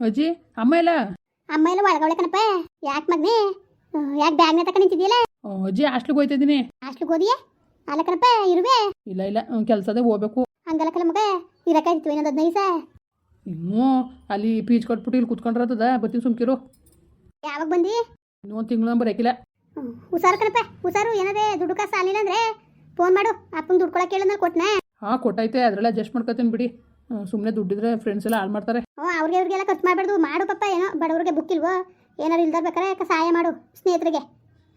ಅಜ್ಜಿ ಅಮ್ಮ ಇಲ್ಲ ಅಮ್ಮ ಎಲ್ಲ ಒಳಗೊಳ್ಳೆ ಕಣಪ್ಪ ಯಾಕೆ ಮಗ್ನೆ? ಯಾಕೆ ಬ್ಯಾಗ್ನ ತಕ ನಿಂತಿದ್ಯಲ್ಲ ಅಜ್ಜಿ ಹಾಸ್ಟ್ಲಿಗೆ ಹೋಯ್ತಿದ್ದೀನಿ. ಹಾಸ್ಟ್ಲಿಗೆ ಹೋದಿಯೇ? ಅಲ್ಲ ಕಣಪ್ಪ ಇರುವೆ? ಇಲ್ಲ ಇಲ್ಲ ಕೆಲಸದೇ ಹೋಗ್ಬೇಕು. ಹಂಗಲ್ಲ ಕಲ ಮಗ ಇರಕಾಯ್ತಿತ್ತು ಏನದ ಹದಿನೈದು ಇನ್ನೂ ಅಲ್ಲಿ ಪೀಚ್ ಕೊಟ್ಬಿಟ್ಟು ಇಲ್ಲಿ ಕುತ್ಕೊಂಡಿರತ್ತದ ಬರ್ತೀನಿ ಸುಮ್ಕಿರು. ಯಾವಾಗ ಬಂದಿ? ಇನ್ನೊಂದು ತಿಂಗಳ ಬರೋಕಿಲ್ಲ. ಹ್ಮ್, ಹುಷಾರು ಕಣಪ್ಪ ಹುಷಾರು. ಏನದೇ ದುಡ್ಡು ಕಾಸು ಸಾಲಿಲ್ಲ ಅಂದ್ರೆ ಫೋನ್ ಮಾಡು. ಅಪ್ಪನ ದುಡ್ಡು ಕೊಡಕ್ಕೆ ಹೇಳಿದ್ರೆ ಕೊಟ್ನಾ? ಹಾಂ ಕೊಟ್ಟೈತೆ. ಅದ್ರಲ್ಲ ಅಡ್ಜಸ್ಟ್ ಮಾಡ್ಕೊತೀನಿ ಬಿಡಿ. ಸುಮ್ಮನೆ ದುಡ್ಡಿದ್ರೆ ಫ್ರೆಂಡ್ಸ್ ಎಲ್ಲ ಹಾಳು ಮಾಡ್ತಾರೆ. ಹ್ಞೂ ಅವ್ರಿಗೆ ಇವ್ರಿಗೆಲ್ಲ ಖರ್ಚು ಮಾಡಬಾರ್ದು. ಮಾಡು ಪಪ್ಪ ಏನೋ ಬಡವ್ರಿಗೆ ಬುಕ್ ಇಲ್ವೋ? ಏನಾರು ಇಲ್ದಾರ ಬೇಕಾರೆ ಕ- ಸಹಾಯ ಮಾಡು ಸ್ನೇಹಿತರಿಗೆ.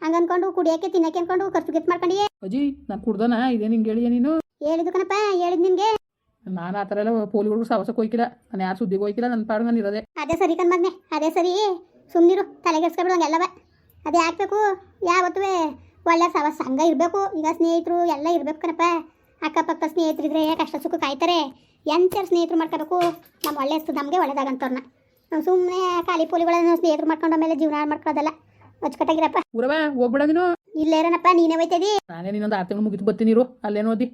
ಹಂಗ ಅನ್ಕೊಂಡು ಕುಡಿಯಕ್ಕೆ ತಿನ್ನಕ್ಕೆ ಅನ್ಕೊಂಡು ಖರ್ಚು ಗಿರ್ಚು ಮಾಡ್ಕೊಂಡಿಯೇ ಅಜ್ಜಿ ನಾನು ಕುಡ್ದನ? ಇದೇ ನಿಂಗೆ ಹೇಳಿಯ ನೀನು? ಹೇಳಿದ್ದು ಕಣಪ್ಪ ಹೇಳಿದ್ ನಿನ್ಗೆ. ನಾನು ಆ ಥರ ಎಲ್ಲ ಪೋಲಿಗಳು ಸಾವಸಕ್ಕೆ ಹೋಯ್ಕಿಲ್ಲ. ನಾನು ಯಾರು ಸುದ್ದಿಗೆ ಹೋಯ್ಕಿಲ್ಲ ನನ್ನ ಪಾಡು ನಾನು ಇರೋದೆ. ಅದೇ ಸರಿ ಕಣ್ ಮಗ್ನೆ ಅದೇ ಸರಿ. ಸುಮ್ಮನಿರು ತಲೆಗೆಡ್ಸ್ಕೊಬಿಡು ಹಂಗೆಲ್ಲವ ಅದೇ ಹಾಕ್ಬೇಕು ಯಾವತ್ತೂ ಒಳ್ಳೆ ಸವ ಸಂಘ ಇರಬೇಕು. ಈಗ ಸ್ನೇಹಿತರು ಎಲ್ಲ ಇರಬೇಕು ಕಣಪ್ಪ. ಅಕ್ಕಪಕ್ಕ ಸ್ನೇಹಿತರಿದ್ರೆ ಕಷ್ಟ ಸುಖ ಕಾಯ್ತಾರೆ. ಎಂಥರ ಸ್ನೇಹಿತರು ಮಾಡ್ಕೋಬೇಕು. ನಮ್ಮ ಒಳ್ಳೆ ನಮಗೆ ಒಳ್ಳೇದಾಗಂತವ್ರನ್ನ. ನಾವು ಸುಮ್ಮನೆ ಖಾಲಿ ಪೋಲಿಗಳನ್ನು ಸ್ನೇಹಿತರು ಮಾಡ್ಕೊಂಡು ಆಮೇಲೆ ಜೀವನ ಮಾಡ್ಕೊಳ್ಳೋದಲ್ಲ ಅಚ್ಚುಕಟ್ಟಾಗಿರಪ್ಪ. ಉರವ ಹೋಗ್ಬೇಡ ನೀನು ಇಲ್ಲೇರನಪ್ಪ ನೀನೇ ಹೋಯ್ತದಿ? ನಾನೇ ಇನ್ನೊಂದು ಆರು ತಿಂಗಳು ಮುಗಿದು ಬರ್ತೀನಿ ಇರು. ಅಲ್ಲೇನು ಓದಿ.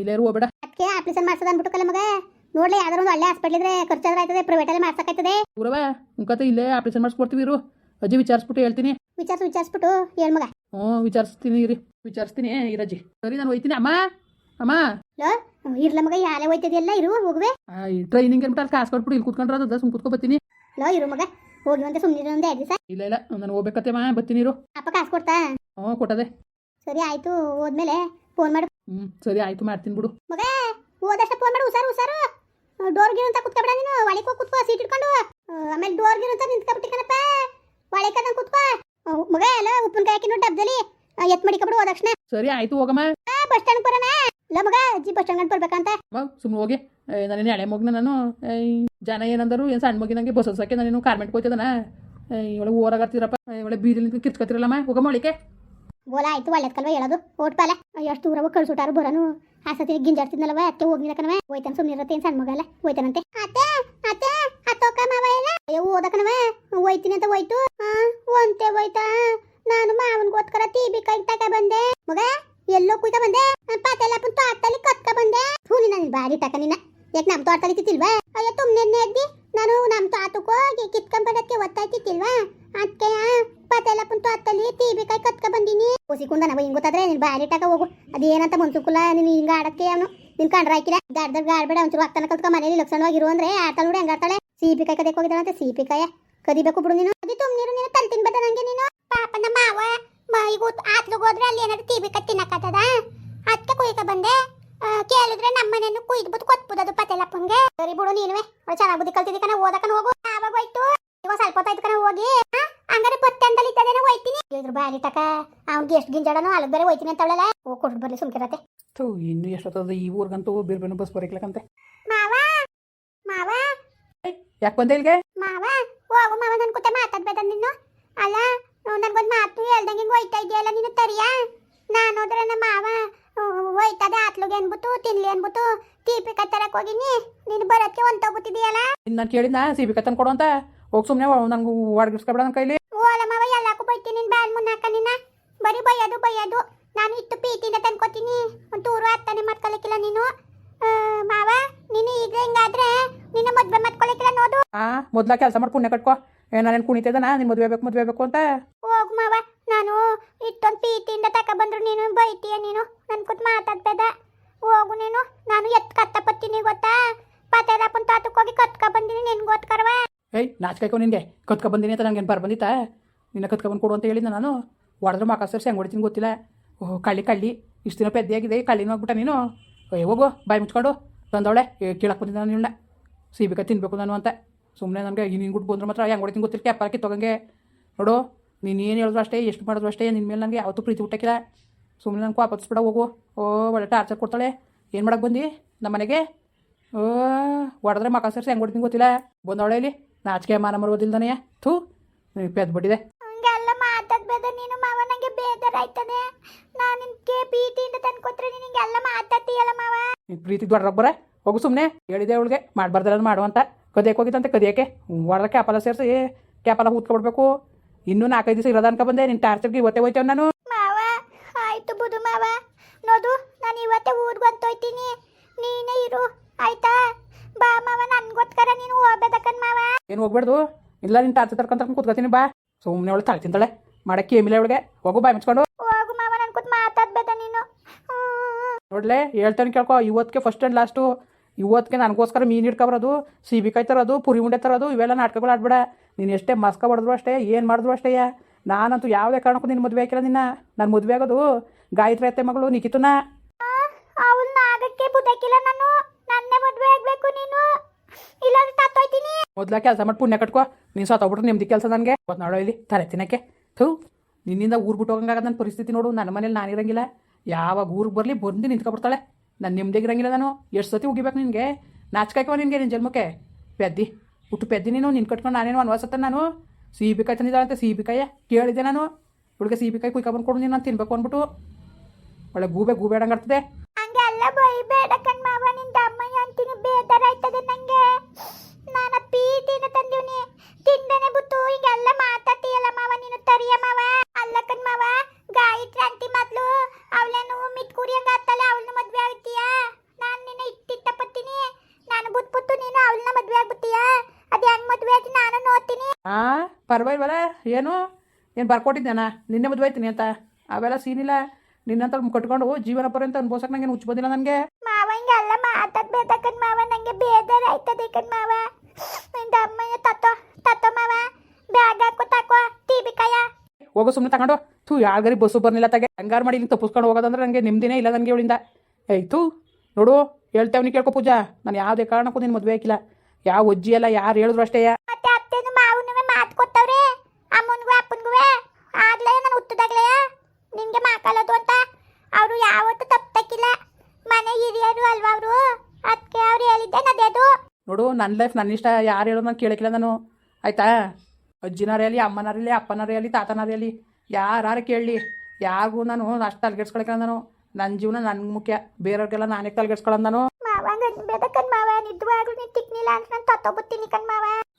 ಇಲ್ಲೇರು ಹೋಗ್ಬೇಡ. ಅದಕ್ಕೆ ಆಪ್ರೇಷನ್ ಮಾಡ್ಸೋದು ಅಂದ್ಬಿಟ್ಟು ಮಗ. ನೋಡ್ಲಿ ಯಾವ್ದಾರು ಒಂದು ಒಳ್ಳೆ ಹಾಸ್ಪಿಟಲ್ ಇದ್ರೆ ಖರ್ಚಾದ್ರೆ ಆಯ್ತದೆ ಪ್ರೈವೇಟಲ್ಲಿ ಮಾಡ್ಸಕ್ಕಾಯ್ತದೆ. ಉರವ ಮುಖತ ಇಲ್ಲೇ ಆಪ್ರೇಷನ್ ಮಾಡಿಸ್ಕೊಡ್ತೀವಿ ಇರು. ಅಜ್ಜಿ ವಿಚಾರಿಸ್ಬಿಟ್ಟು ಹೇಳ್ತೀನಿ. ವಿಚಾರಿಸಿ ವಿಚಾರಿಸ್ಬಿಟ್ಟು ಹೇಳ್ ಮಗ. ಹ್ಞೂ ವಿಚಾರಿಸ್ತೀನಿ ಇರಿ. ವಿಚಾರಿಸ್ತೀನಿ ಇರಜ್ಜಿ. ಸರಿ ನಾನು ಹೋಯ್ತೀನಿ. ಅಮ್ಮ! ಅಮ್ಮ? ಲೋ ಇರ್ಲ ಮಗ ಯಾಲೆ ಹೋಯ್ತದೆಲ್ಲ ಇರು ಹೋಗುವೆ. ಟ್ರೈನಿಂಗ್ ಅಂದ್ಬಿಟ್ಟು ಅಲ್ಲಿ ಕಾಸು ಕೊಟ್ಬಿಟ್ಟು ಇಲ್ಲಿ ಕೂತ್ಕೊಂಡ್ರದ ಸುಮ್ ಕೂತ್ಕೊ ಬರ್ತೀನಿ. ಲೋ ಇರು ಮಗ ಹೋಗಿ ಅಂತ ಸುಮ್ಮನೆ ಒಂದು ಎರಡು ದಿವಸ. ಇಲ್ಲ ಇಲ್ಲ ನಾನು ಹೋಗ್ಬೇಕತ್ತೆ ಮಾ ಬರ್ತೀನಿ ಇರು. ಅಪ್ಪ ಕಾಸು ಕೊಡ್ತಾ? ಹ್ಞೂ ಕೊಟ್ಟದೆ. ಸರಿ ಆಯ್ತು ಹೋದ್ಮೇಲೆ ಫೋನ್ ಮಾಡು. ಹ್ಞೂ ಸರಿ ಆಯ್ತು ಮಾಡ್ತೀನಿ ಬಿಡು. ಮಗ ಹೋದಷ್ಟ ಫೋನ್ ಮಾಡು ಹುಷಾರು ಹುಷಾರು. ಡೋರ್ ಗಿರು ಅಂತ ಕುತ್ಕೊಬೇಡ ನೀನು ಒಳಗೆ ಹೋಗಿ ಕುತ್ಕೋ ಸೀಟ್ ಇಟ್ಕೊಂಡು ಆಮೇಲೆ ಡೋರ್ ಗಿರು ಅಂತ ನಿಂತ್ಕೊಬಿಟ್ಟಿಕನಪ್ಪ ಒಳಗೆ ಕದಂಗೆ ಕುತ್ಕೋ. ಮಗ ಎಲ್ಲ ಉಪ್ಪಿನಕಾಯಿ ಹಾಕಿ ನೋಡಿ ಡಬ್ದಲ್ಲಿ ಎತ್ ಮಡಿಕೊಬಿಡು ಹೋದಕ್ಷಣ. ಸರಿ ಆಯ್ತು ಹೋಗಮ್ಮ. ಬಸ್ ಸ್ಟ್ಯಾಂಡ್ ಬರೋಣ. ಇಲ್ಲ ಮಗ ಅಜ್ಜಿ ಬಸ್ ಸ್ಟ್ಯಾಂಡ್ ಬರ್ಬೇಕಂತ ಸುಮ್ಮನೆ ಹೋಗಿ. ನಾನೇನು ಹಳೆ ಮಗನ ನಾನು. ಜನ ಏನಂದರು ಏನು ಸಣ್ಣ ಮಗಿನಂಗೆ ಬಸ್ ಹಚ್ಚಕ್ಕೆ ನಾನೇನು ಕಾರ್ಮೆಂಟ್ ಹೋಯ್ತದನ ಓರಾಗತ್ತಿರಪ್ಪ ಇವಳೆ ಬೀದಿ ಕಿರ್ಚ್ಕೊತಿರಲ್ಲಮ್ಮ ಹೋಗ ಮಾಡಿಕೆ ಬೋಲ ಆಯ್ತು ಒಳ್ಳೆದ್ ಕಲ್ವ ಹೇಳೋದು. ಓಟ್ ಪಾಲ. ಎಷ್ಟು ದೂರ ಹೋಗಿ ಕಳ್ಸುಟಾರು ಬರೋನು. ಆ ಸತಿ ಗಿಂಜಾಡ್ತಿದ್ನಲ್ವ ಅತ್ತೆ ಹೋಗಿಲ್ಲ ಕಣವ. ಹೋಯ್ತಾನ ಸುಮ್ಮನೆ ಇರತ್ತೆ ಏನ್ ಸಣ್ಣ ಮಗಲ್ಲ ಹೋಯ್ತನಂತೆ. ಅತ್ತೆ ಅತ್ತೆ ಅತ್ತೋಕ ಮಾವ ಇಲ್ಲ? ಅಯ್ಯೋ ಓದಕನವ ಹೋಯ್ತೀನಿ ಅಂತ ಹೋಯ್ತು. ಆ ಒಂತೆ ಹೋಯ್ತಾ. ನಾನು ಮಾವನ್ ಟಿ ಬಿ ಕೈ ತಕ ಬಂದೆ ಮಗ ಎಲ್ಲೋ ಕುಯ್ತ ಬಂದೆ. ಪಾತೆಲ್ಲಪ್ಪನ್ ತೋಟದಲ್ಲಿ ಕತ್ಕ ಬಂದೆ. ಹೂ ನಿನ್ನ ನಿನ್ ಬಾರಿ ತಕ ನಿನ್ನ ಯಾಕೆ ನಮ್ಮ ತೋಟದಲ್ಲಿ ತಿತ್ತಿಲ್ವಾ ಅಯ್ಯೋ ತುಮ್ನೆ ಎದ್ದಿ. ನಾನು ನಮ್ಮ ತೋಟಕ್ಕೆ ಹೋಗಿ ಕಿತ್ಕೊಂಡ್ಬರಕ್ಕೆ ಒತ್ತಾಯ್ತಿತ್ತಿಲ್ವಾ ಅದಕ್ಕೆ ಪಾತೆಲ್ಲಪ್ಪನ್ ತೋಟದಲ್ಲಿ ಟಿವಿ ಕೈ ಕತ್ಕ ಬಂದೀನಿ. ಕುಸಿಕೊಂಡ ನಾವು ಹಿಂಗ್ ಗೊತ್ತಾದ್ರೆ ನೀನ್ ಬಾರಿ ತಕ ಹೋಗು. ಅದೇನಂತ ಮನ್ಸುಕುಲ್ಲ ನೀನು ಹಿಂಗ ಆಡಕ್ಕೆ ಅವನು. ನಿನ್ ಕಂಡ್ರ ಹಾಕಿಲ್ಲ ಗಾಡ್ದಾಗ ಗಾಡ್ಬೇಡ ಒಂಚೂರು ಅಕ್ಕನ ಕಲ್ತ್ಕ ಮನೇಲಿ ಲಕ್ಷಣವಾಗಿರು ಅಂದ್ರೆ ಆಡ್ತಾಳ ನೋಡಿ ಹಂಗಾಡ್ತಾಳೆ ಸೀಪಿ ಕಾಯಿ ಕದಕ್ಕೆ ಹೋಗಿದ್ದಾಳಂತೆ ಸೀಪಿ ಕಾಯ ಕದಿಬೇಕು ಬಿಡು ನೀನು. ಅದಿ, ತುಂಬ ನೀರು, ನೀನು ತಲ್ತಿನ ಬದ ನಂಗೆ ನೀನು. ಪಾಪ, ನಮ್ಮ ಮಾವ. ಈಗ ಆತ್ಲಿಗೆ ಹೋದ್ರೆ ಅಲ್ಲಿ ಏನಾದ್ರು ಕತ್ ತಿನ್ನಕತ್ತದ ಅದಕ್ಕೆ ಕುಯ್ಕ ಬಂದೆ. ಕೇಳಿದ್ರೆ ನಮ್ಮ ಮನೆಯನ್ನು ಕುಯ್ದು ಕೊಟ್ಬುದು ಅದು ಪತೆಲಪ್ಪಂಗೆ ಸರಿ ಬಿಡು ನೀನುವೆ. ಚೆನ್ನಾಗಿ ಬುದ್ಧಿ ಕಲ್ತಿದ್ದಿ ಕಣ ಓದಕನ ಹೋಗು. ಯಾವಾಗ ಹೋಯ್ತು? ಇವಾಗ ಸ್ವಲ್ಪ ಹೊತ್ತಾಯ್ತು ಕಣ ಹೋಗಿ. ಹಂಗಾರೆ ಬತ್ತಂದಲ್ಲಿ ಇದ್ದದೇನೋ ಹೋಯ್ತೀನಿ. ಇದ್ರ ಬಾರಿ ತಕ ಅವ್ನಿಗೆ ಎಷ್ಟು ಗಿಂಜಾಡನು ಅಲ್ಲಿಗೆ ಬೇರೆ ಹೋಯ್ತೀನಿ ಅಂತ ಓ ಕೊಟ್ಟು ಬರ್ಲಿ ಸುಮ್ಕಿರತ್ತೆ ಥೂ ಇನ್ನು ಎಷ್ಟೊತ್ತದ ಈ ಊರ್ಗಂತೂ ಬೇರೆ ಬೇರೆ ಬಸ್ ಬರೀಕ್ಲಕ್ಕಂತೆ ಮಾವ ಮಾವ. ಯಾಕೆ ಬಂದೆ ಇಲ್ಲಿಗೆ? ಮಾವ ಹೋಗು ಮಾವ ನನ್ ಕೂತೆ ಮಾತಾಡ್ಬೇಡ ನೀನು. ಅಲ್ಲ ನನ್ಗೊಂದು ಹೇಳ್ದಂಗೆ ಹೋಯ್ತಾ ಇದೆಯಲ್ಲ ನೀನು ತರಿಯಾ? ನಾನು ಹೋದ್ರೆ ನಮ್ಮ ಮಾವ ಹೋಯ್ತದೆ ಆತ್ಲುಗೆ ಅನ್ಬಿಟ್ಟು ತಿನ್ಲಿ ಅನ್ಬಿಟ್ಟು ತೀಪಿ ಕತ್ತರಕ್ಕೆ ಹೋಗಿನಿ. ನೀನು ಬರೋಕ್ಕೆ ಒಂದ್ ಇನ್ನು ನಾನು ಕೇಳಿದ್ನ? ಸಿ ಬಿ ಕತ್ತನ್ ಕೊಡು ಅಂತ? ಹೋಗಿ ಸುಮ್ಮನೆ ನಂಗೆ ಹೊಡ್ಗಿಸ್ಕೊಬೇಡ ನನ್ನ ಕೈಲಿ. ಓಲ ಮಾವ ಎಲ್ಲಕ್ಕೂ ಬೈತೀನಿ ನಿನ್ ಬ್ಯಾಲ್ ಮುನ್ನಾಕ ನಿನ್ನ? ಬರೀ ಬೈಯೋದು ಬೈಯೋದು. ನಾನು ಇಟ್ಟು ಪ್ರೀತಿಯಿಂದ ತಂದ್ಕೊತೀನಿ. ಒಂದು ಟೂರು ಹತ್ತಾನೆ ಮಾಡ್ಕೊಳಕ್ಕಿಲ್ಲ ನೀನು. ಮಾವ ನೀನು ಈಗ ಹಿಂಗಾದ್ರೆ ನಿನ್ನ ಮದ್ವೆ ಮಾಡ್ಕೊಳಕ್ಕಿಲ್ಲ ನೋಡು ಆ ಮೊದ್ಲ ಕೆಲಸ ಮಾಡಿ ಪುಣ್ಯ ಕಟ್ಕೋ. ಏ ನಾನೇನು ಕುಣಿತಿದ್ದಾನ? ನಿನ್ ಮದ್ವೆ ಬೇಕು ಮದ್ವೆ ಬೇಕು ಅಂತ? ಹೋಗು ಮಾವ ನಾನು ಇಷ್ಟೊಂದು ಪ್ರೀತಿಯಿಂದ ತಕ ಬಂದ್ರು ನೀನು, ಬೈತೀಯ ನೀನು? ನನ್ನ ಕೂತ್ ಮಾತಾಡ್ಬೇಡ ಹೋಗು ನೀನು. ನಾನು ಎತ್ ಕತ್ತಪತ್ತೀನಿ, ಗೊತ್ತಾ? ಪತೇದಪ್ಪನ ತಾತಕ್ಕೆ ಹೋಗಿ ಕತ್ಕ ಬಂದಿನಿ ನಿನ್ಗೋತ್ಕರವ ಏಯ್ ನಾಚ್ಕೈಕೋ ನಿನಗೆ ಕತ್ಕ ಬಂದಿನಿ ಅಂತ ನಂಗೇನು ಬರ್ ಬಂದಿತ್ತಾ ನಿನ್ನ ಕತ್ಕೊಬಂದು ಕೊಡು ಅಂತ ಹೇಳಿದ್ನ ನಾನು. ಹೊಡೆದ್ರೆ ಮಕ್ಕ ಸೇರಿಸಿ ಹೆಂಗೆ ಹೊಡಿತೀನಿ ಗೊತ್ತಿಲ್ಲ. ಓಹ್, ಕಳ್ಳಿ ಕಳ್ಳಿ. ಇಷ್ಟು ದಿನ ಪೆದ್ದೆಯಾಗಿದೆ, ಕಳ್ಳಿನ ಹೋಗ್ಬಿಟ್ಟ ನೀನು. ಏ ಹೋಗು, ಬಾಯಿ ಮುಚ್ಕೊಂಡು. ತಂದವಳೆ ಕೇಳಕ್ಕೆ ಬಂದಿದ್ದೆ ನಾನು ನಿನ್ನ. ಸೀಬಿಕ ತಿನ್ಬೇಕು ನಾನು ಅಂತ. ಸುಮ್ಮನೆ ನನಗೆ ಇನ್ನಿಂಗ್ ಗುಟ್ಟು ಬಂದ್ರೆ ಮಾತ್ರ. ಹೆಂಗೆ ಹೊಡಿತೀನಿ ಗೊತ್ತಿಲ್ಲ ಕ್ಯಾಪ್ ಹಾಕಿ ತೊಗೊಂಗೆ ನೋಡು ನೀನು ಏನು ಹೇಳಿದ್ರು ಅಷ್ಟೇ ಎಷ್ಟು ಮಾಡಿದ್ರು ಅಷ್ಟೇ ನಿನ್ನ ಮೇಲೆ ನನಗೆ ಯಾವತ್ತೂ ಪ್ರೀತಿ ಹುಟ್ಟಕ್ಕಿಲ್ಲ ಸುಮ್ಮನೆ ನಂಗೆ ವಾಪಸ್ಬಿಡ ಹೋಗು. ಓ ಒಳ್ಳೆ ಟಾರ್ಚರ್ ಕೊಡ್ತಾಳೆ. ಏನು ಮಾಡಕ್ಕೆ ಬಂದು? ನಮ್ಮ ಮನೆಗೆ? ಓ ಹೊಡೆದ್ರೆ ಮಕ್ಕ ಸೇರಿಸಿ ಹೆಂಗೆ ಹೊಡ್ತೀನಿ ಗೊತ್ತಿಲ್ಲ. ಬಂದವಳೆ ಇಲ್ಲಿ. ನಾಚಿಕೆ ಮಾನ ಮರುವುದಿಲ್ದನೆಯ ಥೂ ಪೆದ್ ಬಿಟ್ಟಿದೆ. ಹಂಗೆಲ್ಲ ಮಾತಾಡ್ಬೇಡ ನೀನು ಮಾವ. ನನಗೆ ಬೇಜಾರ್ ನಾನು ನಿನ್ಗೆ ಪ್ರೀತಿಯಿಂದ ತಂದ್ಕೊಟ್ರೆ ನಿನಗೆಲ್ಲ ಮಾತಾಡ್ತೀಯಲ್ಲ ಮಾವ. ನೀನ್ ಪ್ರೀತಿ ದೊಡ್ಡ ಬರ. ಹೋಗು ಸುಮ್ಮನೆ ಹೇಳಿದೆ ಅವಳಿಗೆ ಮಾಡಬಾರ್ದಲ್ಲ ಮಾಡುವಂತ ಕದಿಯಕ್ಕೆ ಹೋಗಿದ್ದಂತೆ ಕದಿಯಕ್ಕೆ. ಹೊಡೆದ್ರೆ ಕ್ಯಾಪಲ್ಲ ಸೇರಿಸಿ ಕ್ಯಾಪಲ್ಲ ಕೂತ್ಕೊಬಿಡ್ಬೇಕು ಇನ್ನೂ ನಾಲ್ಕೈದು ದಿವಸ ಇರೋದನ್ಕ ಬಂದೆ ನಿನ್ನ ಟಾರ್ಚರ್ಗೆ ಇವತ್ತೇ ಹೋಯ್ತೇವೆ ನಾನು. ಮಾವ ಆಯ್ತು ಬುದು ಮಾವ. ನೋಡು ನಾನು ಇವತ್ತೇ ಊರಿಗೆ ಬಂತೋಯ್ತೀನಿ ನೀನೇ ಇರು ಆಯ್ತಾ? ಬಾ ಮಾವ ನನ್ಗೋಸ್ಕರ ನೀನು ಹೋಗ್ಬೇಕನ್ ಮಾವ. ಏನು ಹೋಗ್ಬೇಡ್ದು? ಇಲ್ಲ ನಿನ್ನ ಟಾರ್ಚರ್ ತರ್ಕೊಂತ ಕೂತ್ಕೊತೀನಿ ಬಾ. ಸುಮ್ಮನೆ ಅವಳು ತಾಳಿ ತಿಂತಾಳೆ. ಮಾಡಕ್ಕೆ ಏಮಿಲ್ಲ ಅವಳಿಗೆ. ಹೋಗು ಬಾಯ್ ಮುಚ್ಕೊಂಡು. ಹೋಗು ಮಾವ ನನ್ ಕೂತ್ ಮಾತಾಡ್ಬೇಡ ನೀನು. ನೋಡ್ಲೆ ಹೇಳ್ತಾನೆ ಕೇಳ್ಕೊ ಇವತ್ತಿಗೆ ಫಸ್ಟ್ ಆ್ಯಂಡ್ ಲಾಸ್ಟು ಇವತ್ತಿಗೆ ನನಗೋಸ್ಕರ ಮೀನು ಹಿಡ್ಕೊಬರೋದು ಸೀಬಿಕಾಯಿ ತರೋದು ಪುರಿ ಉಂಡೆ ತರೋದು ಇವೆಲ್ಲ ನಾಟಕಗಳು ಆಡ್ಬೇಡ. ನೀನು ಎಷ್ಟೇ ಮಸ್ಕ ಹೊಡೆದ್ರು ಅಷ್ಟೇ ಏನು ಮಾಡಿದ್ರು ಅಷ್ಟೇ. ನಾನಂತೂ ಯಾವುದೇ ಕಾರಣಕ್ಕೂ ನಿನ್ನ ಮದುವೆ ಹಾಕಿಲ್ಲ ನಿನ್ನ. ನಾನು ಮದುವೆ ಆಗೋದು ಗಾಯತ್ರಿ ಅತ್ತೆ ಮಗಳು ನಿಖಿತನ. ನನ್ನೇ ಮೊದ್ಲ ಕೆಲಸ ಮಾಡಿ ಪುಣ್ಯ ಕಟ್ಕೋ. ನೀನು ಸತ್ತೋಗ್ಬಿಟ್ರೆ ನಿಮ್ದು ಕೆಲಸ ನನಗೆ. ಇವತ್ತು ನಾಡೋ ಇಲ್ಲಿ ತಲೆ ತಿನ್ನಕ್ಕೆ. ಥೂ ನಿನ್ನಿಂದ ಊರು ಬಿಟ್ಟು ಹೋಗಂಗಾಗ ನನ್ನ ಪರಿಸ್ಥಿತಿ ನೋಡು. ನನ್ನ ಮನೇಲಿ ನಾನಿರಂಗಿಲ್ಲ ಯಾವಾಗ ಊರಿಗೆ ಬರಲಿ ಬಂದು ನಿಂತ್ಕೊಬಿಡ್ತಾಳೆ. ನಾನು ನಿಮ್ದಿಗಿರಂಗಿಲ್ಲ ನಾನು. ಎಷ್ಟು ಸತಿ ಉಗಿಬೇಕು ನಿನಗೆ? ನಾಚ್ಕಾಯ್ಕವ ನಿನಗೆ ನಿನ್ನ ಜನ್ಮಕ್ಕೆ? ಪೆದ್ದಿ. ಹುಟ್ಟು ಪೆದ್ದಿ ನೀನು ನಿನ್ನ ಕಟ್ಕೊಂಡು ನಾನೇನು ಅನ್ವಾಸತ್ತ ನಾನು? ಸೀಬಿಕಾಯಿ ತಂದಿದ್ದಾಳಂತೆ, ಸೀಬಿಕಾಯ. ಕೇಳಿದೆ ನಾನು? ಹುಡುಗ ಸೀಬಿಕಾಯಿ ಕುಯ್ಕ ಕೊಡು ನೀನು ನಾನು ತಿನ್ಬೇಕು ಅಂದ್ಬಿಟ್ಟು. ಒಳ್ಳೆ ಗೂಬೆ ಗೂ ಆಡಂಗಾಗ್ತದೆ ಹಂಗೆ ಎಲ್ಲ ಬೈಬೇಡ ಕಣ್ ಮಾವ ನಿನ್ ಅಮ್ಮಯ್ಯ ಅಂತೀನಿ. ಬೇಜಾರಾಯ್ತದೆ ನಂಗೆ. ನಾನು ಪೀಟಿನ ತಂದೀವ್ನಿ. ತಿಂದನೆ ಬುತ್ತು ಹಿಂಗೆಲ್ಲ ಮಾತಾಡ್ತೀಯಲ್ಲ ಮಾವ ನೀನು ತರಿಯ ಮಾವ ಅಲ್ಲ ಕಣ್ ಮಾವ ಗಾಯತ್ರಿ ಅಂತಿ ಮೊದ್ಲು ಅವಳೇನು ಮಿಟ್ಕೂರಿ ಹಂಗ ಆತಲ್ಲ ಅವಳನ್ನ ಮದ್ವೆ ಆಗ್ತೀಯ ನಾನು ನಿನ್ನ ಇಟ್ಟಿಟ್ಟ ಪತ್ತೀನಿ ನಾನು ಬಿಟ್ಬಿಟ್ಟು ನೀನು ಅವಳನ್ನ ಮದ್ವೆ ಆಗ್ಬಿಡ್ತೀಯ ಅದು ಹೆಂಗ್ ಮದ್ವೆ ಆಗಿ ನಾನು ನೋಡ್ತೀನಿ ಹಾಂ ಬರ ಏನು? ಏನು ಬರ್ಕೊಟ್ಟಿದ್ದೇನ? ನಿನ್ನೆ ಮದುವೆ ಅಂತ. ಅವೆಲ್ಲ ಸೀನಿಲ್ಲ ನಿನ್ನಂತ ಕಟ್ಕೊಂಡು ಜೀವನ ಪರ್ಯಂತ ಅನ್ಬೋಸಕ್ಕೆ ನಂಗೆ ಹುಚ್ಚು ಬಂದಿಲ್ಲ ನನಗೆ. ಮಾವ ಹಿಂಗೆಲ್ಲ ಮಾತಾಡ್ಬೇಡ ಕಣ್ ಮಾವ. ನಂಗೆ ಬೇಜಾರ್ ಆಯ್ತದೆ ಕಣ್ ಮಾವ. ನಿಂದ ಅಮ್ಮಯ್ಯ ತತ್ತೋ ತತ್ತೋ ಮಾವ. ಬ್ಯಾಗ್ ಹಾಕೋ ತಕೋ. ಟಿಬಿಕಾಯ ಹೋಗೋ ಸುಮ್ಮನೆ ತಗೊಂಡು. ಥೂ ಯಾರಿಗಾರಿ ಬಸ್ಸು ಬರ್ನಿಲ್ಲ ತಗೆ. ಹಂಗಾರು ಮಾಡಿ ಇಲ್ಲಿ ತಪ್ಪಿಸ್ಕೊಂಡು ಹೋಗೋದಂದ್ರೆ ನನಗೆ ನಿಮ್ದಿನೇ ಇಲ್ಲ ನನಗೆ ಇವಳಿಂದ. ಏಯ್ ಥೂ. ನೋಡು ಹೇಳ್ತೇವೆ ಕೇಳ್ಕೊ ಪೂಜಾ. ನಾನು ಯಾವುದೇ ಕಾರಣಕ್ಕೂ ನಿನ್ನ ಮದುವೆ ಹಾಕಿಲ್ಲ. ಯಾವ ಅಜ್ಜಿ ಅಲ್ಲ ಯಾರು ಹೇಳಿದ್ರು ಅಷ್ಟೇ ಹುಟ್ಟದಾಗ್ಲೇ ನಿನಗೆ ಮಾಕಲದು ಅಂತ? ಅವರು ಯಾವತ್ತೂ ತಪ್ಪು ತಕ್ಕಿಲ್ಲ ಮನೆ ಹಿರಿಯರು ಅಲ್ವಾ ಅವರು? ಅದಕ್ಕೆ ಅವ್ರು ಹೇಳಿದ್ದೆ ನದೇದು ನೋಡು ನನ್ನ ಲೈಫ್ ನನ್ನ ಇಷ್ಟ. ಯಾರು ಹೇಳೋದು ನಾನು ಕೇಳಕ್ಕಿಲ್ಲ ನಾನು. ಆಯ್ತಾ? ಅಜ್ಜಿನಾರಿಯಲ್ಲಿ ಅಮ್ಮನಾರಿಯಲ್ಲಿ ಅಪ್ಪನಾರಿಯಲ್ಲಿ ತಾತನಾರಿಯಲ್ಲಿ ಯಾರು ಕೇಳಲಿ. ಯಾರಿಗೂ ನಾನು ಅಷ್ಟು ತಲೆಗೆಡ್ಸ್ಕೊಳಕಿಲ್ಲ ನಾನು. ನನ್ನ ಜೀವನ ನನ್ನ ಮುಖ್ಯ. ಬೇರೆಯವ್ರಿಗೆಲ್ಲ ನಾನೇ ತಲೆಗೆಡ್ಸ್ಕೊಳ್ಳೋದು ನಾನು.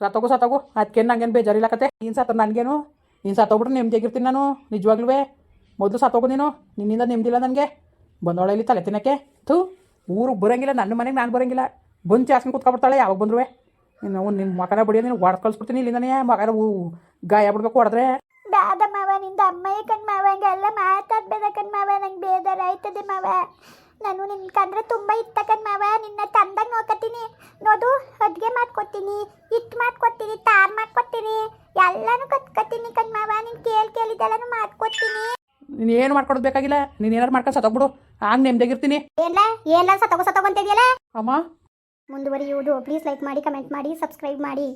ಸತ್ತೋಗು ಸತ್ತೋಗು. ಅದಕ್ಕೆ ನಂಗೇನು ಬೇಜಾರಿಲ್ಲ ಕತೆ. ನೀನು ಸತ್ತ ನನಗೇನು? ನೀನು ಸತ್ತೋಗ್ಬಿಟ್ರೆ ನೆಮ್ಮದಿಯಾಗಿರ್ತೀನಿ ನಾನು ನಿಜವಾಗ್ಲೂ ಮೊದಲು ಸತ್ತೋಗು ನೀನು, ನಿನ್ನಿಂದ ನೆಮ್ಮದಿಲ್ಲ ನನಗೆ. ಬಂದವಳಲ್ಲಿ ತಲೆ ತಿನ್ನಕ್ಕೆ. ಥೂ, ಊರಿಗೆ ಬರೋಂಗಿಲ್ಲ, ನನ್ನ ಮನೆಗೆ ನಾನು ಬರೋಂಗಿಲ್ಲ. ಬಂದು ಚಾಸ್ಕೊಂಡು ಕೂತ್ಕೊಬಿಡ್ತಾಳೆ, ಯಾವಾಗ ಬಂದ್ರು ನೀನು ನಿನ್ನ ಮಕನ ಬಡಿಯೋ ನೀನು ಹೊಡೆದು ಕಳಿಸ್ಬಿಡ್ತೀನಿ ಇಲ್ಲಿಂದನೇ. ಮಗನ ಹೂ ಗಾಯ ಬಿಡ್ಬೇಕು ಹೊಡೆದ್ರೆ. ದಾದ ಮಾವ, ನಿಂದ ಅಮ್ಮಯ್ಯ ಕಣ್ ಮಾವ ಹಂಗೆಲ್ಲ ಮಾತಾಡ್ಬೇಡ ಕಣ್ ಮಾವ, ನಂಗೆ ಬೇಜಾರು ಆಯ್ತದೆ ಮಾವ. ನಾನು ನಿನ್ನ ಕಂಡ್ರೆ ತುಂಬ ಇತ್ತ ಕಣ್ ಮಾವ, ನಿನ್ನ ತಂದಾಗ ನೋಡ್ಕೊತೀನಿ. ನೋಡು, ಅಡ್ಗೆ ಮಾಡ್ಕೊತೀನಿ ಹಿಟ್ಟು ಮಾಡ್ಕೊತೀನಿ, ತಾರ್ ಮಾಡ್ಕೊತೀನಿ. ಎಲ್ಲಾನು ಕತ್ಕತ್ತೀನಿ ಕಣ್ಮಾವ ನೀನು ಕೇಳಿ ಕೇಳಿದೆಲ್ಲನು ಮಾಡ್ಕೊತೀನಿ ನೀನು ಏನು ಮಾಡ್ಕೊಡೋದು ಬೇಕಾಗಿಲ್ಲ? ನೀನು ಏನಾರು ಮಾಡ್ಕೊಂಡು ಸತ್ತೋಗ್ಬಿಡು. ಹಂಗೆ ನೆಮ್ಮದಿಯಾಗಿರ್ತೀನಿ ಏನ್ಲ? ಏನ್ಲ ಸತಗೋ ಸತಗೋ ಅಂತಿದ್ಯಲ್ಲ? ಅಮ್ಮ? ಮುಂದುವರಿಯುವುದು. ಪ್ಲೀಸ್ ಲೈಕ್ ಮಾಡಿ ಕಮೆಂಟ್ ಮಾಡಿ ಸಬ್ಸ್ಕ್ರೈಬ್ ಮಾಡಿ.